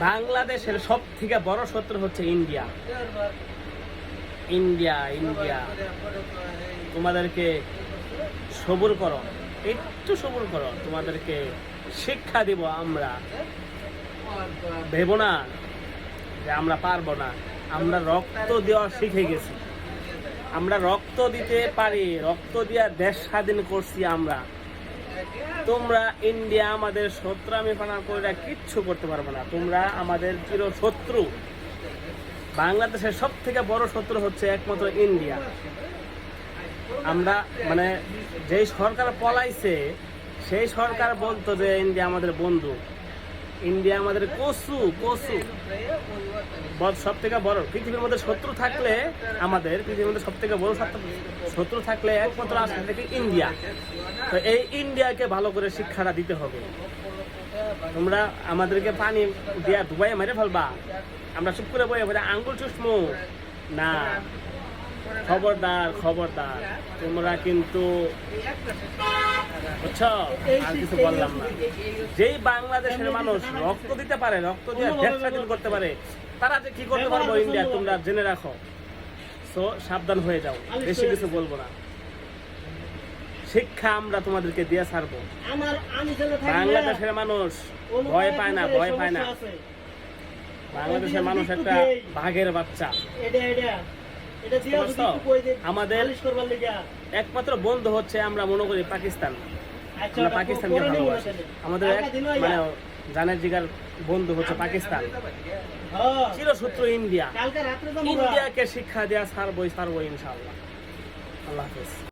বাংলাদেশের সব থেকে বড় শত্রু হচ্ছে ইন্ডিয়া। India India. তোমাদেরকে সবুর করো। একটু সবুর করো। তোমাদেরকে শিক্ষা দিব আমরা। ভেবো না যে আমরা পারব না। আমরা রক্ত দেওয়া শিখে গেছি। আমরা রক্ত দিতে পারি। রক্ত দিয়া দেশ স্বাধীন করছি আমরা। তোমরা ইন্ডিয়া আমাদের শত্রু, আমি ফানা করে কিচ্ছু করতে পারবে না। তোমরা আমাদের চির শত্রু বাংলাদেশের সব থেকে বড় শত্রু হচ্ছে একমাত্র ইন্ডিয়া। আমরা মানে যেই সরকার পলাইছে, সেই সরকার বলতো যে ইন্ডিয়া আমাদের বন্ধু। ইন্ডিয়া আমাদের কসু কসু। সব থেকে বড়। পৃথিবীর মধ্যে শত্রু থাকলে আমাদের, পৃথিবীর মধ্যে সব থেকে বড় শত্রু- থাকলে একমাত্র আসলে থেকে ইন্ডিয়া। তো এই ইন্ডিয়াকে ভালো করে শিক্ষাটা দিতে হবে। তোমরা আমাদেরকে পানি দিয়া ডুবাই মেরে ফেলবা। আমরা চুপ করে বলে, আঙ্গুল চুষমু। না। খবরদার খবরদার। তোমরা কিন্তু বুঝছ? আর কিছু বললাম না। যেই বাংলাদেশের মানুষ রক্ত দিতে পারে রক্ত দিয়ে স্বাধীন করতে পারে তারা যে কি করতে পারব ইন্ডিয়া তোমরা জেনে রাখো। তো সাবধান হয়ে যাও। বেশি কিছু বলব না। শিক্ষা আমরা তোমাদেরকে দিয়ে ছাড়বো। বাংলাদেশের মানুষ ভয় পায় না ভয় পায় না। বাংলাদেশের মানুষ একটা বাঘের বাচ্চা। দিয়া আমাদের- একমাত্র বন্ধু হচ্ছে আমরা মনে করি পাকিস্তান। আচ্ছা আমরা পাকিস্তানকে ভালোবাসি। আমাদের ওই মানে জানের জিগার বন্ধু হচ্ছে পাকিস্তান। চিরসূত্র ইন্ডিয়া। ইন্ডিয়াকে শিক্ষা দেওয়া সারবই সারবই ইনশাআল্লাহ। আল্লাহ হাফেজ।